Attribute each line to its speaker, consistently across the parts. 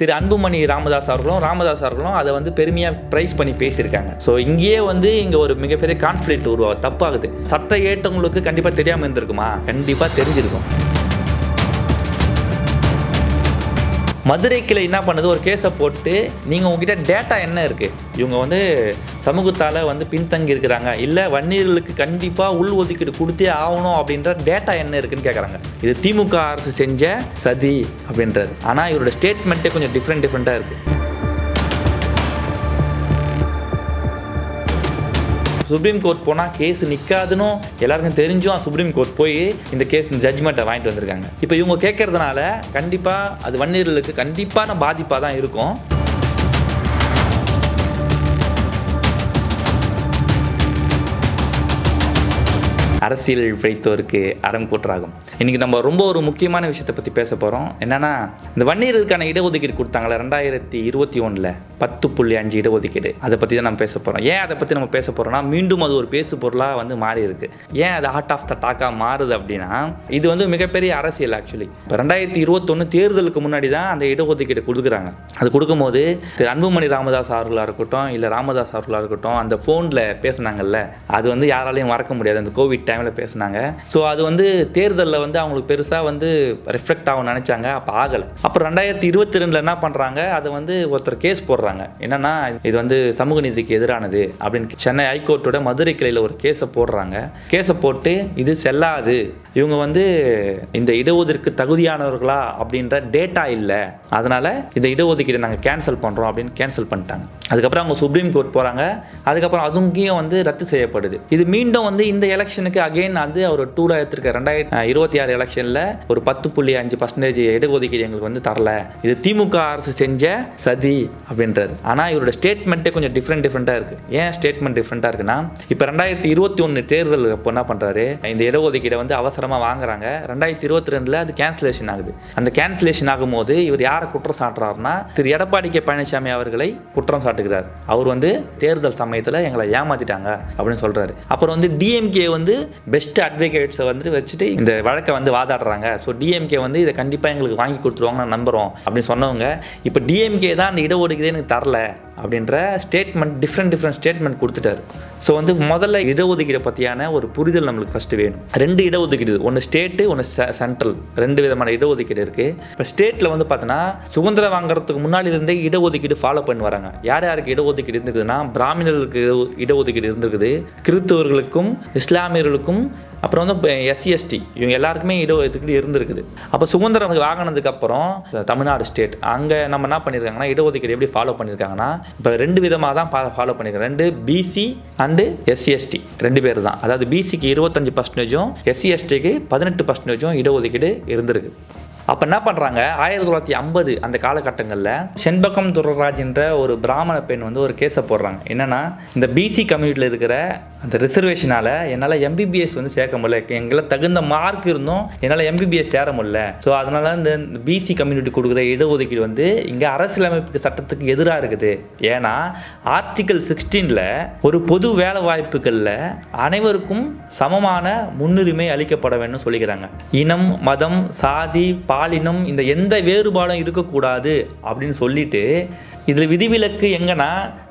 Speaker 1: திரு அன்புமணி ராமதாஸ் அவர்களும் ராமதாஸ் அவர்களும் அதை வந்து பெருமையாக ப்ரைஸ் பண்ணி பேசியிருக்காங்க. ஸோ இங்கேயே வந்து இங்கே ஒரு மிகப்பெரிய கான்ஃப்ளிக்ட் உருவா தப்பாகுது. சட்ட ஏற்றவங்களுக்கு கண்டிப்பாக தெரியாமல் இருந்திருக்குமா? கண்டிப்பாக தெரிஞ்சிருக்கும். மதுரை கிளை என்ன பண்ணுது? ஒரு கேஸை போட்டு நீங்கள் உங்ககிட்ட டேட்டா என்ன இருக்குது இவங்க வந்து சமூகத்தால் வந்து பின்தங்கி இருக்கிறாங்க. இல்லை வன்னியர்களுக்கு கண்டிப்பாக உள் ஒதுக்கீடு கொடுத்தே ஆகணும் அப்படின்ற டேட்டா என்ன இருக்குன்னு கேட்குறாங்க இது திமுக அரசு செஞ்ச சதி அப்படின்றது. ஆனால் இவரோட ஸ்டேட்மெண்ட்டே கொஞ்சம் டிஃப்ரெண்ட் டிஃப்ரெண்ட்டாக இருக்குது சுப்ரீம் கோர்ட் போனால் கேஸ் நிற்காதுன்னு எல்லாருக்கும் தெரிஞ்சும் சுப்ரீம் கோர்ட் போய் இந்த கேஸ் ஜட்ஜ்மெண்ட்டை வாங்கிட்டு வந்திருக்காங்க. இப்போ இவங்க கேட்கறதுனால கண்டிப்பாக அது வன்னியர்களுக்கு கண்டிப்பான பாதிப்பாக தான் இருக்கும். அரசியல் பிழைத்தோருக்கு அறம் கூற்றாகும். இன்றைக்கி நம்ம ரொம்ப ஒரு முக்கியமான விஷயத்தை பற்றி பேச போகிறோம் என்னென்னா இந்த வன்னியர்களுக்கான இடஒதுக்கீடு கொடுத்தாங்களே? ரெண்டாயிரத்தி இருபத்தி ஒன்றில் பத்து புள்ளி அஞ்சு இடஒதுக்கீடு. அதை பற்றி தான் நம்ம பேச போகிறோம் ஏன் அதை பற்றி நம்ம பேச போகிறோம்னா மீண்டும் அது ஒரு பேசு பொருளாக வந்து மாறி இருக்கு. ஏன் அது ஹார்ட் ஆஃப் த டாக்காக மாறுது அப்படின்னா இது வந்து மிகப்பெரிய அரசியல் ஆக்சுவலி இப்போ ரெண்டாயிரத்தி இருபத்தொன்று தேர்தலுக்கு முன்னாடி தான் அந்த இடஒதுக்கீடு கொடுக்குறாங்க. அது கொடுக்கும்போது திரு அன்புமணி ராமதாஸ் அவர்களாக இருக்கட்டும் இல்லை ராமதாஸ் அவர்களாக இருக்கட்டும் அந்த ஃபோனில் பேசுனாங்கல்ல அது வந்து யாராலையும் மறக்க முடியாது. அந்த கோவிட் டைமில் பேசுனாங்க. ஸோ அது வந்து தேர்தலில் வந்து அவங்களுக்கு பெருசாக வந்து ரிஃப்ளெக்ட் ஆகும் நினச்சாங்க அப்போ ஆகலை. அப்புறம் ரெண்டாயிரத்தி இருபத்தி ரெண்டில் என்ன பண்ணுறாங்க அதை வந்து ஒருத்தர் கேஸ் போடுறாங்க. என்னன்னா இது வந்து சமூக நீதிக்கு எதிரானது அப்படின்னு சென்னை ஹைகோர்ட்டோட மதுரை கிளையில் ஒரு கேஸை போடுறாங்க. கேஸை போட்டு இது செல்லாது. இவங்க வந்து இந்த இடஒதுக்கு தகுதியானவர்களா அப்படின்ற டேட்டா இல்லை. அதனால் இந்த இடஒதுக்கீடு நாங்கள் கேன்சல் பண்ணுறோம் அப்படின்னு கேன்சல் பண்ணிட்டாங்க. அதுக்கப்புறம் அவங்க சுப்ரீம் கோர்ட் போகிறாங்க அதுக்கப்புறம் அதுங்கேயும் வந்து ரத்து செய்யப்படுது. இது மீண்டும் வந்து இந்த எலெக்ஷனுக்கு அகைன் வந்து அவர் டூலாக எடுத்திருக்க ரெண்டாயிரத்தி இருபத்தி ஆறு எலெக்ஷனில் ஒரு பத்து புள்ளி அஞ்சு பர்சன்டேஜ் இடஒதுக்கீடு எங்களுக்கு வந்து தரல. இது திமுக அரசு செஞ்ச சதி அப்படின்றது. ஆனால் இவரோட ஸ்டேட்மெண்ட்டே கொஞ்சம் டிஃப்ரெண்ட் டிஃப்ரெண்ட்டாக இருக்குது ஏன் ஸ்டேட்மெண்ட் டிஃப்ரெண்ட்டாக இருக்குன்னா இப்போ ரெண்டாயிரத்தி இருபத்தி ஒன்று தேர்தல் அப்போ என்ன பண்ணுறாரு இந்த இடஒதுக்கீடை வந்து அவசரமாக வாங்குறாங்க. ரெண்டாயிரத்தி இருபத்தி ரெண்டில் அது கேன்சலேஷன் ஆகுது. அந்த கேன்சலேஷன் ஆகும்போது இவர் யாரை குற்றம் சாட்டுறாருன்னா திரு. எடப்பாடி கே. பழனிசாமி அவர்களை குற்றம் சாட்டுகிறார். அவர் வந்து தேர்தல் சமயத்தில் எங்களை ஏமாத்திட்டாங்க அப்படின்னு சொல்கிறாரு அப்புறம் வந்து டிஎம்கே வந்து பெஸ்ட் அட்வொகேட்ஸை வந்து வச்சுட்டு இந்த வழக்கு வந்து வாதாடுறாங்க. ஸோ டிஎம்கே வந்து இதை கண்டிப்பாக எங்களுக்கு வாங்கி கொடுத்துருவாங்க நான் நம்புகிறோம் அப்படின்னு சொன்னவங்க. இப்போ டிஎம்கே தான் அந்த இடஒதுக்கீடு எனக்கு தரல. அப்படின்ற ஸ்டேட்மெண்ட் டிஃப்ரெண்ட் டிஃப்ரெண்ட் ஸ்டேட்மெண்ட் கொடுத்துட்டாரு. ஸோ வந்து முதல்ல இடஒதுக்கீடு பற்றியான ஒரு புரிதல் நம்மளுக்கு ஃபஸ்ட்டு வேணும். ரெண்டு இடஒதுக்கீடு ஒன்று ஸ்டேட்டு ஒன்று சென்ட்ரல் ரெண்டு விதமான இடஒதுக்கீடு இருக்குது இப்போ ஸ்டேட்டில் வந்து பார்த்தோன்னா சுதந்திரம் வாங்குறதுக்கு முன்னாடி இருந்தே இடஒதுக்கீடு ஃபாலோ பண்ணி வராங்க. யார் யாருக்கு இடஒதுக்கீடு இருந்துக்குதுன்னா பிராமணர்களுக்கு இட- இடஒதுக்கீடு இருந்திருக்குது. கிறிஸ்தவர்களுக்கும் இஸ்லாமியர்களுக்கும் அப்புறம் வந்து எஸ்சி எஸ்டி இவங்க எல்லாருக்குமே இடஒதுக்கீடு இருந்திருக்குது. அப்போ சுதந்திரம் வாங்கினதுக்கப்புறம் தமிழ்நாடு ஸ்டேட் அங்கே நம்ம என்ன பண்ணியிருக்காங்கன்னா இடஒதுக்கீடு எப்படி ஃபாலோ பண்ணியிருக்காங்கன்னா இப்போ ரெண்டு விதமாக தான் ஃபாலோ பண்ணியிருக்கேன் ரெண்டு பிசி அண்டு எஸ்சி எஸ்டி ரெண்டு பேர் தான். அதாவது பிசிக்கு இருபத்தஞ்சு பர்சன்டேஜும் எஸ்சி எஸ்டிக்கு பதினெட்டு பர்சன்டேஜும் இடஒதுக்கீடு இருந்திருக்கு. அப்போ என்ன பண்ணுறாங்க ஆயிரத்தி தொள்ளாயிரத்தி ஐம்பது அந்த காலகட்டங்களில் செண்பகம் துரராஜ் என்ற ஒரு பிராமண பெண் வந்து ஒரு கேஸை போடுறாங்க. என்னென்னா இந்த பிசி கம்யூனிட்டியில் இருக்கிற அந்த ரிசர்வேஷனால் என்னால் எம்பிபிஎஸ் வந்து சேர்க்க முடியல. எங்களை தகுந்த மார்க் இருந்தும் என்னால் எம்பிபிஎஸ் சேர முடியல. ஸோ அதனால இந்த பிசி கம்யூனிட்டி கொடுக்குற இடஒதுக்கீடு வந்து இங்கே அரசியலமைப்பு சட்டத்துக்கு எதிராக இருக்குது. ஏன்னா ஆர்டிக்கல் சிக்ஸ்டீனில் ஒரு பொது வேலை வாய்ப்புகளில் அனைவருக்கும் சமமான முன்னுரிமை அளிக்கப்பட வேண்டும் சொல்லிக்கிறாங்க. இனம் மதம் சாதி பாலினம் இந்த எந்த வேறுபாடும் இருக்கக்கூடாது அப்படின்னு சொல்லிட்டு இதில் விதிவிலக்கு எங்கன்னா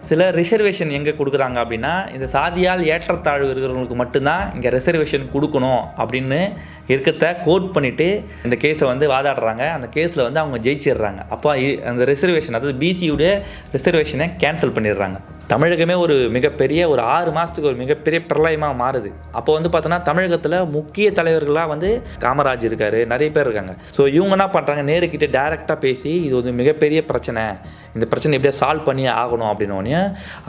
Speaker 1: சில ரிசர்வேஷன் எங்கே கொடுக்குறாங்க அப்படின்னா இந்த சாதியால் ஏற்றத்தாழ்வு இருக்கிறவங்களுக்கு மட்டும்தான் இங்கே ரிசர்வேஷன் கொடுக்கணும் அப்படின்னு இருக்கத்த கோட் பண்ணிவிட்டு இந்த கேஸை வந்து வாதாடுறாங்க. அந்த கேஸில் வந்து அவங்க ஜெயிச்சிடுறாங்க. அப்போ அந்த ரிசர்வேஷன் அதாவது பிசியுடைய ரிசர்வேஷனை கேன்சல் பண்ணிடுறாங்க. தமிழகமே ஒரு மிகப்பெரிய ஒரு ஆறு மாதத்துக்கு ஒரு மிகப்பெரிய பிரளயமாக மாறுது. அப்போ வந்து பார்த்தோன்னா தமிழகத்தில் முக்கிய தலைவர்களாக வந்து காமராஜ் இருக்காரு நிறைய பேர் இருக்காங்க. ஸோ இவங்க என்ன பண்ணுறாங்க நேருக்கிட்ட டேரெக்டாக பேசி இது ஒரு மிகப்பெரிய பிரச்சனை. இந்த பிரச்சனை எப்படியா சால்வ் பண்ணி ஆகணும் அப்படின்னோடனே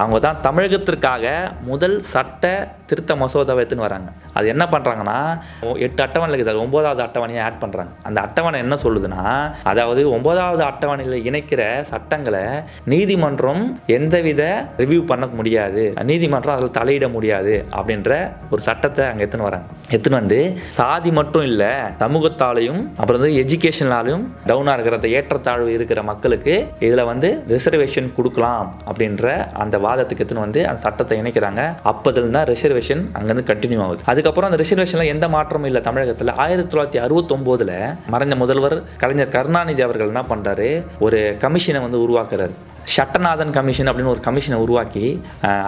Speaker 1: அவங்க தான் தமிழகத்திற்காக முதல் சட்ட திருத்த மசோதாவை எடுத்துன்னு வராங்க. அது என்ன பண்ணுறாங்கன்னா எட்டு அட்டவணை இருக்குது. அது அட்டவணையை ஆட் பண்ணுறாங்க அந்த அட்டவணை என்ன சொல்லுதுன்னா அதாவது ஒம்போதாவது அட்டவணையில் இணைக்கிற சட்டங்களை நீதிமன்றம் எந்தவித ரிவ்யூ பண்ண முடியாது. நீதிமன்றம் அதில் தலையிட முடியாது அப்படின்ற ஒரு சட்டத்தை அங்கே எடுத்துன்னு வராங்க. எடுத்துன்னு வந்து சாதி மட்டும் இல்லை சமூகத்தாலையும் அப்புறம் வந்து எஜுகேஷனாலையும் டவுனாக இருக்கிற அந்த ஏற்றத்தாழ்வு இருக்கிற மக்களுக்கு இதில் வந்து ரிசர்வேஷன் கொடுக்கலாம் அப்படின்ற அந்த வாதத்துக்கு எடுத்துன்னு வந்து அந்த சட்டத்தை இணைக்கிறாங்க. அப்போதுல தான் ரிசர்வேஷன் அங்கேருந்து கண்டினியூ ஆகுது. அதுக்கப்புறம் அந்த ரிசர்வேஷனில் எந்த மாற்றமும் இல்லை தமிழகத்தில். ஆயிரத்தி தொள்ளாயிரத்தி அறுபத்தொம்போதில் மறைந்த முதல்வர் கலைஞர் கருணாநிதி அவர்கள் என்ன பண்ணுறாரு ஒரு கமிஷனை வந்து உருவாக்குறாரு. சட்டநாதன் கமிஷன் அப்படின்னு ஒரு கமிஷனை உருவாக்கி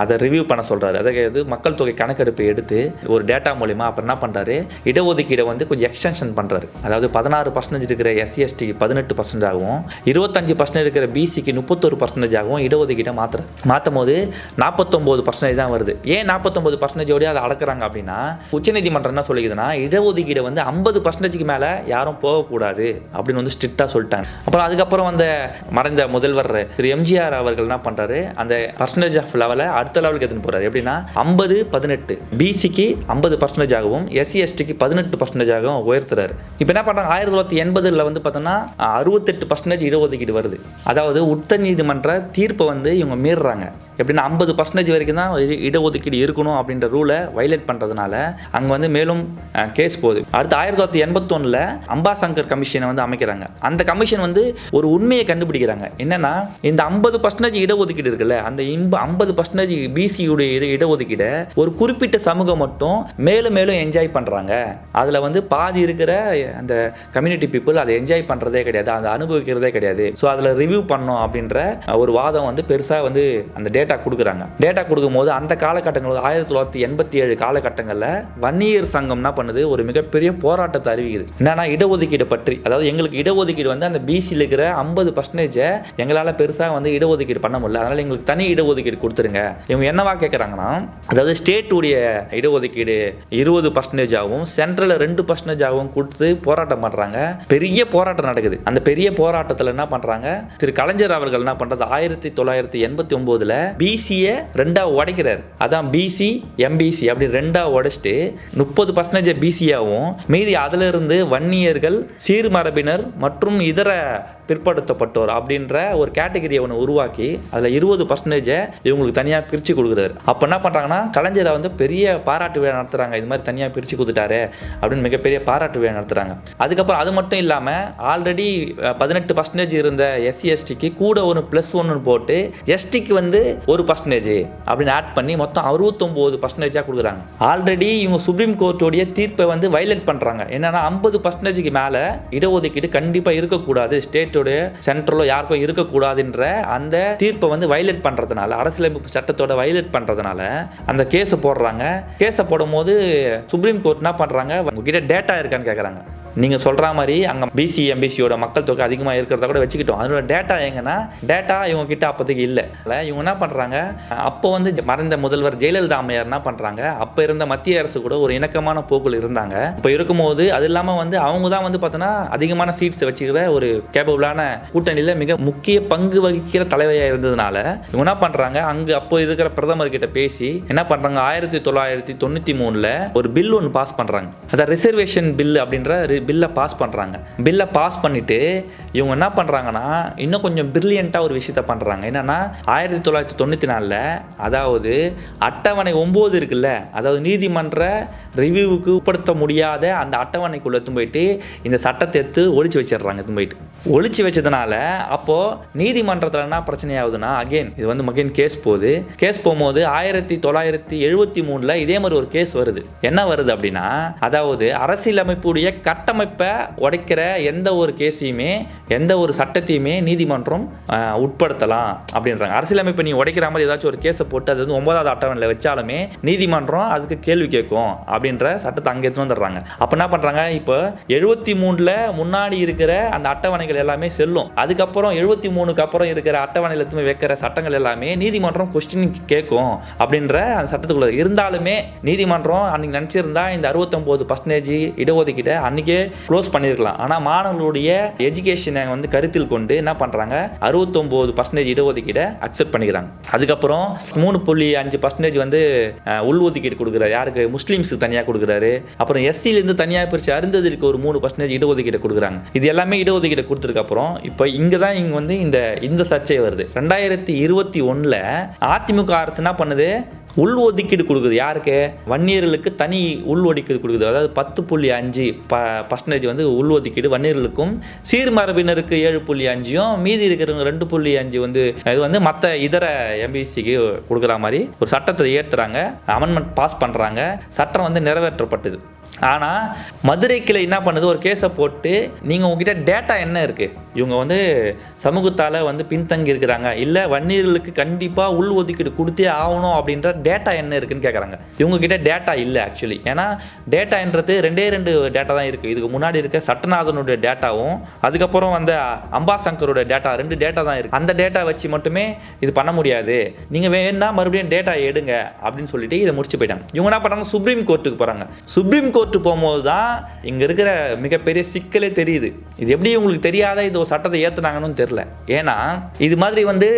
Speaker 1: அதை ரிவ்யூ பண்ண சொல்கிறாரு அதாவது மக்கள் தொகை கணக்கெடுப்பு எடுத்து ஒரு டேட்டா மூலிமா அப்புறம் என்ன பண்ணுறாரு இடஒதுக்கீடை வந்து கொஞ்சம் எக்ஸ்டென்ஷன் பண்ணுறாரு அதாவது பதினாறு பர்சன்டேஜ் இருக்கிற எஸ்சி எஸ்டிக்கு பதினெட்டு பர்சன்டேஜ் ஆகும் இருபத்தஞ்சு பர்சன்டேஜ் இருக்கிற பிசிக்கு முப்பத்தொரு பர்சன்டேஜ் ஆகும் இடஒதுக்கீடை மாற்றுறாரு மாற்றும் போது நாற்பத்தொம்போது பர்சன்டேஜ் தான் வருது. ஏன் நாற்பத்தொம்போது பர்சன்டேஜோடய அதை அடக்குறாங்க அப்படின்னா உச்சநீதிமன்றம் என்ன சொல்லிக்குதுன்னா இடஒதுக்கீடை வந்து ஐம்பது பர்சன்டேஜ்க்கு மேலே யாரும் போகக்கூடாது அப்படின்னு வந்து ஸ்ட்ரிக்டாக சொல்லிட்டாங்க. அப்புறம் அதுக்கப்புறம் வந்த மறைந்த முதல்வர் திரு எம்ஜிஆர் அவர்கள் என்ன பண்ணுறாரு அந்த பர்சன்டேஜ் ஆஃப் லெவலை அடுத்த லெவலுக்கு எடுத்துன்னு போகிறாரு எப்படின்னா ஐம்பது பதினெட்டு பிசிக்கு ஐம்பது பர்சன்டேஜ் ஆகவும் எஸ்சி எஸ்டிக்கு பதினெட்டு பர்சன்டேஜ் ஆகவும் உயர்த்துறாரு. இப்போ என்ன பண்ணுறாங்க ஆயிரத்தி தொள்ளாயிரத்தி எண்பதில் வந்து பார்த்தோன்னா அறுபத்தெட்டு பர்சன்டேஜ் இடஒதுக்கீடு வருது. அதாவது உச்ச நீதிமன்ற தீர்ப்பை வந்து இவங்க மீறுறாங்க. எப்படின்னா ஐம்பது பர்சன்டேஜ் வரைக்கும் தான் இடஒதுக்கீடு இருக்கணும் அப்படின்ற ரூலை வைலேட் பண்ணுறதுனால அங்கே வந்து மேலும் கேஸ் போகுது. அடுத்து ஆயிரத்தி தொள்ளாயிரத்தி எண்பத்தொன்னில் அம்பாசங்கர் கமிஷனை வந்து அமைக்கிறாங்க. அந்த கமிஷன் வந்து ஒரு உண்மையை கண்டுபிடிக்கிறாங்க. என்னன்னா இந்த ஐம்பது பர்சன்டேஜ் இடஒதுக்கீடு இருக்குல்ல அந்த இம்ப ஐம்பது பர்சன்டேஜ் பிசியுடைய இட இடஒதுக்கீடை ஒரு குறிப்பிட்ட சமூகம் மட்டும் மேலும் மேலும் என்ஜாய் பண்ணுறாங்க அதில் வந்து பாதி இருக்கிற அந்த கம்யூனிட்டி பீப்புள் அதை என்ஜாய் பண்ணுறதே கிடையாது அதை அனுபவிக்கிறதே கிடையாது. ஸோ அதில் ரிவ்யூ பண்ணோம் அப்படின்ற ஒரு வாதம் வந்து பெருசாக வந்து அந்த டேட்டா கொடுக்குறாங்க. டேட்டா கொடுக்கும்போது அந்த காலகட்டங்கள் ஆயிரத்தி தொள்ளாயிரத்தி எண்பத்தி ஏழு காலகட்டங்களில் வன்னியர் சங்கம் என்ன பண்ணுது? ஒரு மிகப்பெரிய போராட்டத்தை அறிவிக்குது. என்னன்னா இடஒதுக்கீடு பற்றி. அதாவது எங்களுக்கு இடஒதுக்கீடு வந்து அந்த பிசியில் இருக்கிற ஐம்பது பர்சன்டேஜை எங்களால் பெருசாக வந்து இடஒதுக்கீடு பண்ண முடியல. அதனால் எங்களுக்கு தனி இடஒதுக்கீடு கொடுத்துருங்க. இவங்க என்னவா கேட்குறாங்கன்னா அதாவது ஸ்டேட்டுடைய இடஒதுக்கீடு இருபது பர்சன்டேஜ் ஆகும் சென்ட்ரலில் ரெண்டு பர்சன்டேஜ் ஆகும் கொடுத்து போராட்டம் பண்ணுறாங்க பெரிய போராட்டம் நடக்குது. அந்த பெரிய போராட்டத்தில் என்ன பண்ணுறாங்க திரு கலைஞர் அவர்கள் என்ன பண்ணுறது ஆயிரத்தி தொள்ளாயிரத்தி எண்பத்தி ஒம்போதில் பிசியை ரெண்டாக உடைக்கிறார். அதான் பிசி எம்பிசி அப்படி ரெண்டாக உடைச்சிட்டு முப்பது பர்சன்டேஜ் பிசியாகவும் மீதி அதிலிருந்து இருந்து வன்னியர்கள் சீர்மரபினர் மற்றும் இதர பிற்படுத்தப்பட்டோர் அப்படின்ற ஒரு கேட்டகரியை ஒன்று உருவாக்கி அதில் இருபது பர்சன்டேஜை இவங்களுக்கு தனியாக பிரித்து கொடுக்குறாரு. அப்போ என்ன பண்ணுறாங்கன்னா கலைஞரை வந்து பெரிய பாராட்டு விழா நடத்துகிறாங்க இது மாதிரி தனியாக பிரித்து கொடுத்துட்டாரு அப்படின்னு மிகப்பெரிய பாராட்டு விழா நடத்துகிறாங்க அதுக்கப்புறம் அது மட்டும் இல்லாமல் ஆல்ரெடி பதினெட்டு பர்சன்டேஜ் இருந்த எஸ்சி எஸ்டிக்கு கூட ஒரு ப்ளஸ் ஒன்று போட்டு எஸ்டிக்கு வந்து ஒரு பர்சன்டேஜ் அப்படின்னு ஆட் பண்ணி மொத்தம் அறுபத்தொம்போது பர்சன்டேஜாக கொடுக்குறாங்க. ஆல்ரெடி இவங்க சுப்ரீம் கோர்ட்டோடைய தீர்ப்பை வந்து வைலேட் பண்ணுறாங்க என்னென்னா ஐம்பது பர்சன்டேஜுக்கு மேலே இடஒதுக்கீடு கண்டிப்பாக இருக்கக்கூடாது. ஸ்டேட்டோடைய சென்ட்ரலோ யாருக்கும் இருக்கக்கூடாதுன்ற அந்த தீர்ப்பை வந்து வைலேட் பண்ணுறதுனால அரசியலமைப்பு சட்டத்தோட வைலேட் பண்ணுறதுனால அந்த கேஸை போடுறாங்க. கேஸை போடும்போது சுப்ரீம் கோர்ட் என்ன பண்ணுறாங்க உங்ககிட்ட டேட்டா இருக்கான்னு கேட்குறாங்க நீங்கள் சொல்கிற மாதிரி அங்கே பிசி எம்பிசியோட மக்கள் தொகை அதிகமாக இருக்கிறத கூட வச்சுக்கிட்டோம். அதோட டேட்டா எங்கன்னா டேட்டா இவங்க கிட்ட அப்போதைக்கு இல்லை. இவங்க என்ன பண்ணுறாங்க அப்போ வந்து மறைந்த முதல்வர் ஜெயலலிதா அம்மையார் என்ன பண்ணுறாங்க அப்போ இருந்த மத்திய அரசு கூட ஒரு இணக்கமான போக்கில் இருந்தாங்க. இப்போ இருக்கும்போது அது இல்லாமல் வந்து அவங்க தான் வந்து பார்த்தோன்னா அதிகமான சீட்ஸ் வச்சுக்கிற ஒரு கேபபிளான கூட்டணியில் மிக முக்கிய பங்கு வகிக்கிற தலைவராக இருந்ததுனால இவங்க என்ன பண்ணுறாங்க அங்கே அப்போ இருக்கிற பிரதமர் கிட்ட பேசி என்ன பண்ணுறாங்க ஆயிரத்தி தொள்ளாயிரத்தி தொண்ணூற்றி மூணில் ஒரு பில் ஒன்று பாஸ் பண்ணுறாங்க அதான் ரிசர்வேஷன் பில் அப்படின்ற பில்லை பாஸ் பண்ணுறாங்க பில்லை பாஸ் பண்ணிவிட்டு இவங்க என்ன பண்ணுறாங்கன்னா இன்னும் கொஞ்சம் பிரில்லியண்ட்டாக ஒரு விஷயத்த பண்ணுறாங்க என்னென்னா ஆயிரத்தி தொள்ளாயிரத்தி தொண்ணூற்றி நாலில் அதாவது அட்டவணை ஒம்பது இருக்குல்ல அதாவது நீதிமன்ற ரிவ்யூவுக்கு உட்படுத்த முடியாத அந்த அட்டவணைக்குள்ள எடுத்து போயிட்டு இந்த சட்டத்தை எடுத்து ஒழிச்சு வச்சிடுறாங்க எடுத்து போயிட்டு. ஒழிச்சு வச்சதுனால அப்போது நீதிமன்றத்தில் என்ன பிரச்சனை ஆகுதுன்னா அகைன் இது வந்து மகேன் கேஸ் போகுது. கேஸ் போகும்போது ஆயிரத்தி தொள்ளாயிரத்தி எழுபத்தி மூணில் இதே மாதிரி ஒரு கேஸ் வருது. என்ன வருது அப்படின்னா அதாவது அரசியலமைப்புடைய கட் கட்டமைப்பை உடைக்கிற எந்த ஒரு கேஸையுமே எந்த ஒரு சட்டத்தையுமே நீதிமன்றம் உட்படுத்தலாம் அப்படின்றாங்க. அரசியலமைப்பை நீ உடைக்கிற மாதிரி ஏதாச்சும் ஒரு கேஸை போட்டு அது வந்து ஒன்பதாவது அட்டவணையில் வச்சாலுமே நீதிமன்றம் அதுக்கு கேள்வி கேட்கும் அப்படின்ற சட்டத்தை அங்கே எடுத்து வந்துடுறாங்க. அப்போ என்ன பண்ணுறாங்க இப்போ எழுபத்தி மூணில் முன்னாடி இருக்கிற அந்த அட்டவணைகள் எல்லாமே செல்லும். அதுக்கப்புறம் எழுபத்தி மூணுக்கு அப்புறம் இருக்கிற அட்டவணையில் எடுத்து வைக்கிற சட்டங்கள் எல்லாமே நீதிமன்றம் கொஸ்டின் கேட்கும் அப்படின்ற அந்த சட்டத்துக்குள்ள இருந்தாலுமே நீதிமன்றம் அன்னைக்கு நினச்சிருந்தா இந்த அறுபத்தொம்போது பர்சன்டேஜ் இடஒதுக்கீட்டை அன்றைக்கே க்ளோஸ் பண்ணியிருக்கலாம் ஆனால் மாணவர்களுடைய எஜுகேஷனை வந்து கருத்தில் கொண்டு என்ன பண்ணுறாங்க அறுபத்தொம்போது பர்சன்டேஜ் இடஒதுக்கீடை அக்செப்ட் பண்ணிக்கிறாங்க. அதுக்கப்புறம் மூணு புள்ளி அஞ்சு பர்சன்டேஜ் வந்து உள் உள்ஒதுக்கீடு கொடுக்குறாரு. யாருக்கு? முஸ்லீம்ஸுக்கு தனியாக கொடுக்குறாரு. அப்புறம் எஸ்சிலேருந்து தனியாக பிரித்து அருந்ததிற்கு ஒரு மூணு பர்சன்டேஜ் இடஒதுக்கீடு கொடுக்குறாங்க. இது எல்லாமே இடஒதுக்கீடு கொடுத்ததுக்கப்புறம் இப்போ இங்கே தான் இங்கே வந்து இந்த இந்த சர்ச்சை வருது. ரெண்டாயிரத்தி இருபத்தி ஒன்றில் அதிமுக அரசு என்ன பண்ணுது? உள் ஒதுக்கீடு கொடுக்குது. யாருக்கு? வன்னியர்களுக்கு தனி உள் ஒதுக்கீடு கொடுக்குது. அதாவது பத்து புள்ளி அஞ்சு ப பர்சன்டேஜ் வந்து உள் ஒதுக்கீடு வன்னியர்களுக்கும் சீர்மரபினருக்கு ஏழு புள்ளி அஞ்சும் மீதி இருக்கிறவங்க ரெண்டு புள்ளி அஞ்சு வந்து இது வந்து மற்ற இதர எம்பிசிக்கு கொடுக்குற மாதிரி ஒரு சட்டத்தை ஏற்றுறாங்க அமெண்ட்மெண்ட் பாஸ் பண்ணுறாங்க சட்டம் வந்து நிறைவேற்றப்பட்டது. ஆனால் மதுரை கிளை என்ன பண்ணுது? ஒரு கேஸை போட்டு நீங்கள் உங்ககிட்ட டேட்டா என்ன இருக்குது இவங்க வந்து சமூகத்தால் வந்து பின்தங்கி இருக்கிறாங்க இல்லை வன்னியர்களுக்கு கண்டிப்பாக உள் ஒதுக்கீடு கொடுத்தே ஆகணும் அப்படின்ற டேட்டா என்ன இருக்குன்னு கேட்குறாங்க இவங்கக்கிட்ட டேட்டா இல்லை ஆக்சுவலி ஏன்னா டேட்டான்றது ரெண்டே ரெண்டு டேட்டா தான் இருக்குது இதுக்கு முன்னாடி இருக்க சட்டநாதனுடைய டேட்டாவும் அதுக்கப்புறம் வந்து அம்பாசங்கரோட டேட்டா ரெண்டு டேட்டா தான் இருக்குது அந்த டேட்டா வச்சு மட்டுமே இது பண்ண முடியாது. நீங்கள் வேணா மறுபடியும் டேட்டா எடுங்க அப்படின்னு சொல்லிட்டு இதை முடிச்சு போயிட்டாங்க. இவங்க என்ன பண்ணுறாங்க சுப்ரீம் கோர்ட்டுக்கு போகிறாங்க சுப்ரீம் கோர்ட்டு போகும்போது தான் இங்கே இருக்கிற மிகப்பெரிய சிக்கலே தெரியுது. இது எப்படி உங்களுக்கு தெரியாத? இது சட்டத்தை ஏற்றுனாங்கன்னு தெரில ஏன்னா இது மாதிரி வந்து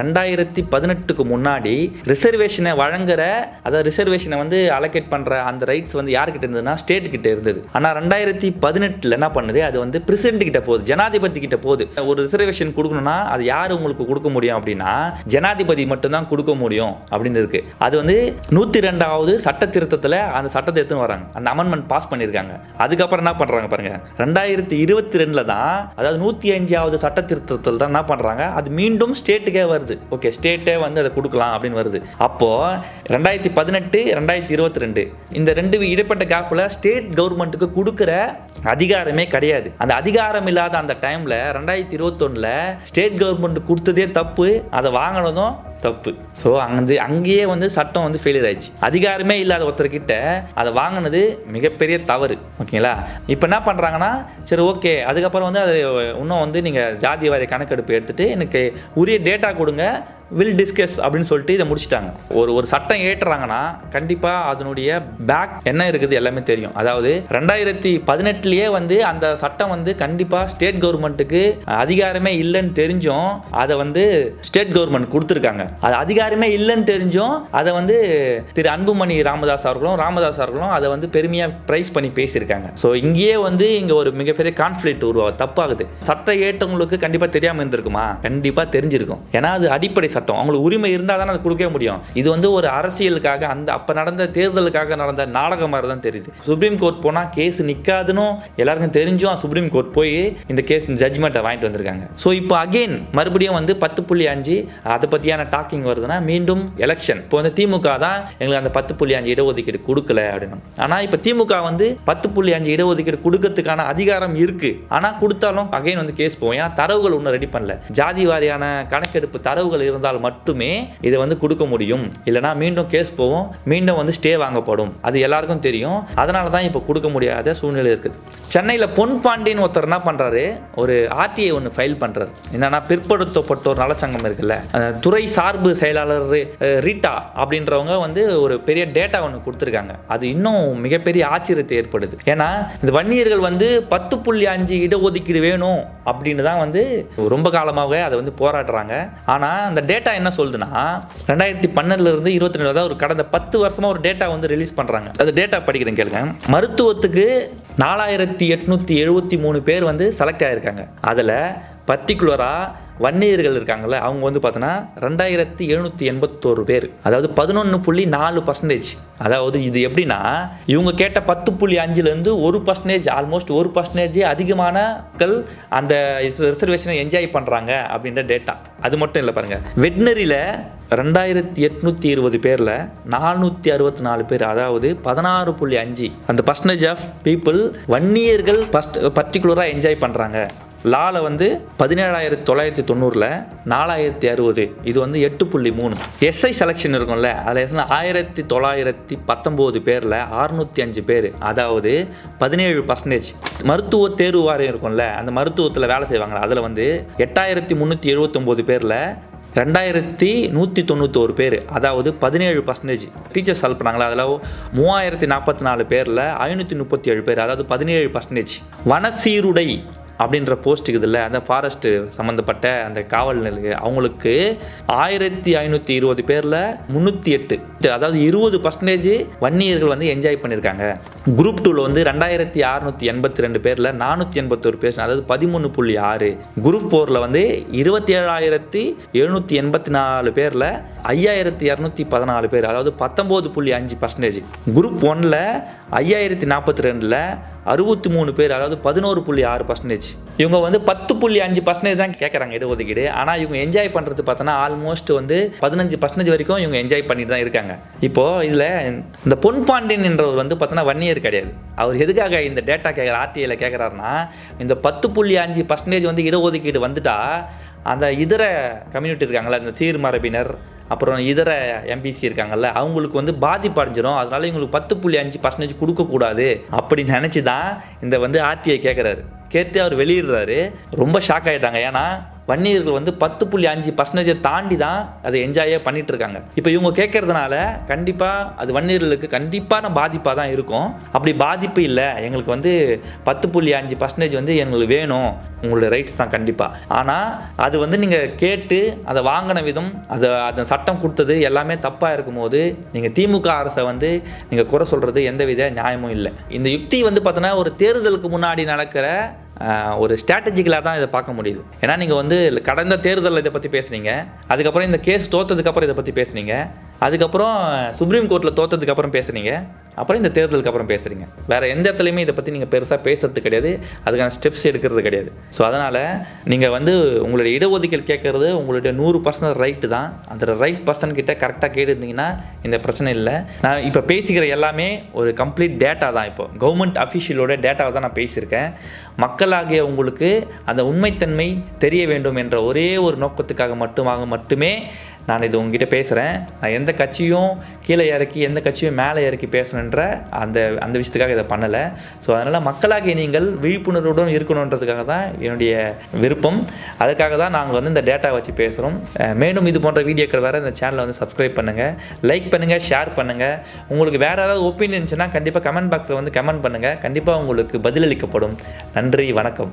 Speaker 1: ரெண்டாயிரத்தி பதினெட்டுக்கு முன்னாடி ரிசர்வேஷனை வழங்குற அதாவது ரிசர்வேஷனை வந்து அலோகேட் பண்ணுற அந்த ரைட்ஸ் வந்து யார்கிட்ட இருந்ததுன்னா ஸ்டேட் கிட்ட இருந்தது. ஆனால் ரெண்டாயிரத்தி பதினெட்டில் என்ன பண்ணுது? அது வந்து பிரசிடென்ட் கிட்ட போகுது ஜனாதிபதி கிட்ட போகுது. ஒரு ரிசர்வேஷன் கொடுக்கணும்னா அது யார் உங்களுக்கு கொடுக்க முடியும் அப்படின்னா ஜனாதிபதி மட்டும்தான் கொடுக்க முடியும் அப்படின்னு இருக்கு. அது வந்து நூற்றி ரெண்டாவது சட்ட திருத்தத்தில் அந்த சட்டத்தை எடுத்துன்னு வராங்க. அந்த அமெண்ட்மெண்ட் பாஸ் பண்ணியிருக்காங்க. அதுக்கப்புறம் என்ன பண்ணுறாங்க பாருங்க. ரெண்டாயிரத்தி இருபத்தி ரெண்டில் தான் அதாவது நூற்றி அஞ்சாவது சட்ட திருத்தத்தில் தான் என்ன பண்ணுறாங்க அது மீண்டும் ஸ்டேட்டுக்கே வருது. ஓகே ஸ்டேட்டே வந்து அதை கொடுக்கலாம் அப்படின்னு வருது. அப்போது ரெண்டாயிரத்தி பதினெட்டு ரெண்டாயிரத்தி இருபத்தி ரெண்டு இந்த ரெண்டு இடைப்பட்ட கேப்பில் ஸ்டேட் கவர்மெண்ட்டுக்கு கொடுக்குற அதிகாரமே கிடையாது. அந்த அதிகாரம் இல்லாத அந்த டைமில் ரெண்டாயிரத்தி இருபத்தொன்னில் ஸ்டேட் கவர்மெண்ட் கொடுத்ததே தப்பு அதை வாங்கினதும் தப்பு. ஸோ அங்கே அங்கேயே வந்து சட்டம் வந்து ஃபெயிலியர் ஆயிடுச்சு. அதிகாரமே இல்லாத ஒருத்தர்கிட்ட அதை வாங்கினது மிகப்பெரிய தவறு. ஓகேங்களா இப்போ என்ன பண்ணுறாங்கன்னா சரி ஓகே அதுக்கப்புறம் வந்து அது இன்னும் வந்து நீங்கள் ஜாதி வாரிய கணக்கெடுப்பு எடுத்துகிட்டு எனக்கு உரிய டேட்டா கொடுங்க. வில் டிஸ்கஸ் அப்படின்னு சொல்லிட்டு இதை முடிச்சிட்டாங்க. ஒரு ஒரு சட்டம் ஏற்றுறாங்கன்னா கண்டிப்பாக அதனுடைய பேக் என்ன இருக்குது எல்லாமே தெரியும். அதாவது ரெண்டாயிரத்தி பதினெட்டுலேயே வந்து அந்த சட்டம் வந்து கண்டிப்பாக ஸ்டேட் கவர்மெண்ட்டுக்கு அதிகாரமே இல்லைன்னு தெரிஞ்சும் அதை வந்து ஸ்டேட் கவர்மெண்ட் கொடுத்துருக்காங்க. அது அதிகாரமே இல்லைன்னு தெரிஞ்சும் அதை வந்து திரு அன்புமணி ராமதாஸ் அவர்களும் ராமதாஸ் அவர்களும் அதை வந்து பெருமையாக ப்ரைஸ் பண்ணி பேசியிருக்காங்க. ஸோ இங்கேயே வந்து இங்கே ஒரு மிகப்பெரிய கான்ஃப்ளிக்ட் உருவாக தப்பாகுது. சட்டம் ஏற்றவங்களுக்கு கண்டிப்பாக தெரியாமல் இருந்திருக்குமா? கண்டிப்பாக தெரிஞ்சிருக்கும். ஏன்னா அது அடிப்படை சட்டம். அவங்களுக்கு உரிமை இருந்தால் தானே அது கொடுக்கவே முடியும். இது வந்து ஒரு அரசியலுக்காக அந்த அப்போ நடந்த தேர்தலுக்காக நடந்த நாடகம் மாதிரி தான் தெரியுது. சுப்ரீம் கோர்ட் போனால் கேஸ் நிற்காதுன்னு எல்லாருக்கும் தெரிஞ்சும் சுப்ரீம் கோர்ட் போய் இந்த கேஸ் ஜட்ஜ்மெண்ட்டை வாங்கிட்டு வந்திருக்காங்க. ஸோ இப்போ அகெயின் மறுபடியும் வந்து பத்து புள்ளி அஞ்சு அதை பற்றியான டாக்கிங் வருதுன்னா மீண்டும் எலெக்ஷன் இப்போ வந்து திமுக தான் எங்களுக்கு அந்த பத்து புள்ளி அஞ்சு இடஒதுக்கீடு கொடுக்கல அப்படின்னு. ஆனால் இப்போ திமுக வந்து பத்து புள்ளி அஞ்சு இடஒதுக்கீடு கொடுக்கறதுக்கான அதிகாரம் இருக்குது ஆனால் கொடுத்தாலும் அகைன் வந்து கேஸ் போவோம் ஏன்னா தரவுகள் ஒன்றும் ரெடி பண்ணல. ஜாதி வாரியான கணக்கெடுப்பு தரவுகள் இருந்தால் மட்டுமே இதை வந்து கொடுக்க முடியும். இல்லைனா மீண்டும் கேஸ் போகும். மீண்டும் வந்து ஸ்டே வாங்கப்படும். அது எல்லாருக்கும் தெரியும். அதனால தான் இப்போ கொடுக்க முடியாத சூழ்நிலை இருக்குது. சென்னையில் பொன் பாண்டியன் ஒருத்தர் என்ன பண்ணுறாரு ஒரு ஆர்டிஐ ஒன்று ஃபைல் பண்ணுறாரு என்னன்னா பிற்படுத்தப்பட்டோர் நலச்சங்கம் இருக்குல்ல. துறை சார்பு செயலாளர் ரீட்டா அப்படின்றவங்க வந்து ஒரு பெரிய டேட்டா ஒன்று கொடுத்துருக்காங்க. அது இன்னும் மிகப்பெரிய ஆச்சரியத்தை ஏற்படுது. ஏன்னா இந்த வன்னியர்கள் வந்து பத்து புள்ளி அஞ்சு இடஒதுக்கீடு வேணும் அப்படின்னு தான் வந்து ரொம்ப காலமாகவே அதை வந்து போராடுறாங்க. ஆனால் அந்த டேட்டா டேட்டா என்ன சொல்லுதுன்னா ரெண்டாயிரத்தி பன்னெண்டுலேருந்து இருபத்தி ரெண்டு அதாவது ஒரு கடந்த பத்து வருஷமாக ஒரு டேட்டா வந்து ரிலீஸ் பண்ணுறாங்க அந்த டேட்டா படிக்கிறேன் கேளுங்க. மருத்துவத்துக்கு நாலாயிரத்தி எட்நூற்றி எழுபத்தி மூணு பேர் வந்து செலக்ட் ஆகியிருக்காங்க அதில் பர்டிகுலராக வன்னியர்கள் இருக்காங்கல்ல அவங்க வந்து பார்த்தோன்னா ரெண்டாயிரத்தி எழுநூற்றி எண்பத்தோரு பேர். அதாவது பதினொன்று புள்ளி நாலு பர்சன்டேஜ் அதாவது இது எப்படின்னா இவங்க கேட்ட பத்து புள்ளி அஞ்சுலேருந்து ஒரு பர்சன்டேஜ் ஆல்மோஸ்ட் ஒரு பர்சன்டேஜ் அதிகமானக்கள் அந்த ரிசர்வேஷனை என்ஜாய் பண்ணுறாங்க அப்படின்ற டேட்டா அது மட்டும் இல்லை பாருங்கள் வெட்னரியில் ரெண்டாயிரத்தி எட்நூற்றி இருபது பேரில் நானூற்றி அறுபத்தி நாலு பேர் அதாவது பதினாறு புள்ளி அஞ்சு. அந்த பர்சன்டேஜ் ஆஃப் பீப்புள் வன்னியர்கள் பர்ஸ்ட் பர்டிகுலராக என்ஜாய் பண்ணுறாங்க லால வந்து பதினேழாயிரத்தி தொள்ளாயிரத்தி தொண்ணூறில் நாலாயிரத்தி அறுபது. இது வந்து எட்டு புள்ளி மூணு. எஸ்ஐ செலெக்ஷன் இருக்கும்ல அதில் ஆயிரத்தி தொள்ளாயிரத்தி பத்தொம்போது பேரில் அறுநூற்றி அஞ்சு பேர். அதாவது பதினேழு பர்சன்டேஜ் மருத்துவ தேர்வு வாரியம் இருக்கும்ல அந்த மருத்துவத்தில் வேலை செய்வாங்களே? அதில் வந்து எட்டாயிரத்தி முந்நூற்றி எழுபத்தொம்போது பேரில் ரெண்டாயிரத்தி நூற்றி தொண்ணூத்தோரு பேர். அதாவது பதினேழு பர்சன்டேஜ் டீச்சர்ஸ் ஹெல்ப் பண்ணாங்களா? அதில் மூவாயிரத்தி நாற்பத்தி நாலு பேரில் ஐநூற்றி முப்பத்தி ஏழு பேர். அதாவது பதினேழு பர்சன்டேஜ் வனசீருடை அப்படின்ற போஸ்ட் இருக்குதுல்ல அந்த ஃபாரஸ்ட்டு சம்மந்தப்பட்ட அந்த காவல் நிலைய அவங்களுக்கு ஆயிரத்தி ஐநூற்றி இருபது பேரில் முந்நூற்றி எட்டு. அதாவது இருபது பர்சன்டேஜ் வன்னியர்கள் வந்து என்ஜாய் பண்ணியிருக்காங்க குரூப் டூவில் வந்து ரெண்டாயிரத்தி அறுநூற்றி எண்பத்தி ரெண்டு பேரில் நானூற்றி எண்பத்தொரு பேர் அதாவது பதிமூணு புள்ளி ஆறு. குரூப் ஃபோரில் வந்து இருபத்தி ஏழாயிரத்தி எழுநூற்றி எண்பத்தி நாலு பேரில் ஐயாயிரத்தி இரநூத்தி பதினாலு பேர் அதாவது பத்தொம்போது புள்ளி அஞ்சு பர்சன்டேஜ் குரூப் ஒனில் ஐயாயிரத்தி நாற்பத்தி ரெண்டில் அறுபத்தி மூணு பேர் அதாவது பதினோரு புள்ளி ஆறு பர்சன்டேஜ் இவங்க வந்து பத்து புள்ளி அஞ்சு பர்சன்டேஜ் தான் கேட்குறாங்க இடஒதுக்கீடு. ஆனால் இவங்க என்ஜாய் பண்ணுறது பார்த்தோன்னா ஆல்மோஸ்ட் வந்து பதினஞ்சு பர்சன்டேஜ் வரைக்கும் இவங்க என்ஜாய் பண்ணிட்டு தான் இருக்காங்க. இப்போது இதில் இந்த பொன் பாண்டியன் என்றவர் வந்து பார்த்தோன்னா வன்னியர் கிடையாது. அவர் எதுக்காக இந்த டேட்டா கேட்குற ஆர்டிஐயில் கேட்குறாருன்னா இந்த பத்து புள்ளி அஞ்சு பர்சன்டேஜ் வந்து இடஒதுக்கீடு வந்துட்டா அந்த இதர கம்யூனிட்டி இருக்காங்கல்ல இந்த சீர்மரபினர் அப்புறம் இதர எம்பிசி இருக்காங்கல்ல அவங்களுக்கு வந்து பாதிப்பு அடைஞ்சிரும். அதனால இவங்களுக்கு பத்து புள்ளி அஞ்சு பர்சன்டேஜ் கொடுக்கக்கூடாது அப்படி நினச்சி தான் இந்த வந்து ஆர்டிஐ கேட்குறாரு கேட்டு அவர் வெளியிடுறாரு. ரொம்ப ஷாக் ஆகிட்டாங்க ஏன்னா வன்னியர்கள் வந்து பத்து புள்ளி அஞ்சு பர்சன்டேஜை தாண்டி தான் அதை என்ஜாயே பண்ணிட்டு இருக்காங்க இப்போ இவங்க கேட்கறதுனால கண்டிப்பாக அது வன்னியர்களுக்கு கண்டிப்பான பாதிப்பாக தான் இருக்கும். அப்படி பாதிப்பு இல்லை. எங்களுக்கு வந்து பத்து புள்ளி அஞ்சு பர்சன்டேஜ் வந்து எங்களுக்கு வேணும். உங்களுடைய ரைட்ஸ் தான் கண்டிப்பாக ஆனால் அது வந்து நீங்கள் கேட்டு அதை வாங்கின விதம் அதை அந்த சட்டம் கொடுத்தது எல்லாமே தப்பாக இருக்கும்போது நீங்கள் திமுக அரசை வந்து நீங்கள் குறை சொல்கிறது எந்த வித நியாயமும் இல்லை. இந்த யுக்தி வந்து பார்த்தோன்னா ஒரு தேர்தலுக்கு முன்னாடி நடக்கிற ஒரு ஸ்ட்ராட்டஜிக்கலாக தான் இதை பார்க்க முடியுது. ஏன்னா நீங்கள் வந்து கடந்த தேர்தலில் இதை பற்றி பேசுனீங்க. அதுக்கப்புறம் இந்த கேஸ் தோத்ததுக்கப்புறம் இதை பற்றி பேசுனீங்க. அதுக்கப்புறம் சுப்ரீம் கோர்ட்டில் தோத்ததுக்கு பேசுனீங்க. அப்புறம் இந்த தேர்தலுக்கு அப்புறம் பேசுகிறீங்க வேறு எந்த இடத்துலையுமே இதை பற்றி நீங்கள் பெருசாக பேசுறது கிடையாது. அதுக்கான ஸ்டெப்ஸ் எடுக்கிறது கிடையாது. ஸோ அதனால் நீங்கள் வந்து உங்களுடைய இடஒதுக்கீடு கேட்குறது உங்களுடைய நூறு பர்சன்ட் ரைட்டு தான். அந்த ரைட் பர்சன் கிட்ட கரெக்டாக கேட்டுருந்தீங்கன்னா இந்த பிரச்சனை இல்லை. நான் இப்போ பேசிக்கிற எல்லாமே ஒரு கம்ப்ளீட் டேட்டா தான் இப்போ. கவர்மெண்ட் அஃபிஷியலோட டேட்டாவை தான் நான் பேசியிருக்கேன். மக்களாகிய உங்களுக்கு அந்த உண்மைத்தன்மை தெரிய வேண்டும் என்ற ஒரே ஒரு நோக்கத்துக்காக மட்டுமாக மட்டுமே நான் இது உங்ககிட்ட பேசுகிறேன் நான் எந்த கட்சியும் கீழே இறக்கி எந்த கட்சியும் மேலே இறக்கி பேசணுன்ற அந்த அந்த விஷயத்துக்காக இதை பண்ணலை. ஸோ அதனால் மக்களாகிய நீங்கள் விழிப்புணர்வுடன் இருக்கணுன்றதுக்காக தான் என்னுடைய விருப்பம். அதுக்காக தான் நாங்கள் வந்து இந்த டேட்டா வச்சு பேசுகிறோம் மேலும் இது போன்ற வீடியோக்கள் வேறு இந்த சேனலை வந்து சப்ஸ்கிரைப் பண்ணுங்கள் லைக் பண்ணுங்கள் ஷேர் பண்ணுங்கள் உங்களுக்கு வேறு ஏதாவது ஒப்பீனியன் இருந்துச்சுன்னா கண்டிப்பாக கமெண்ட் பாக்ஸில் வந்து கமெண்ட் பண்ணுங்கள் கண்டிப்பாக உங்களுக்கு பதிலளிக்கப்படும். நன்றி வணக்கம்.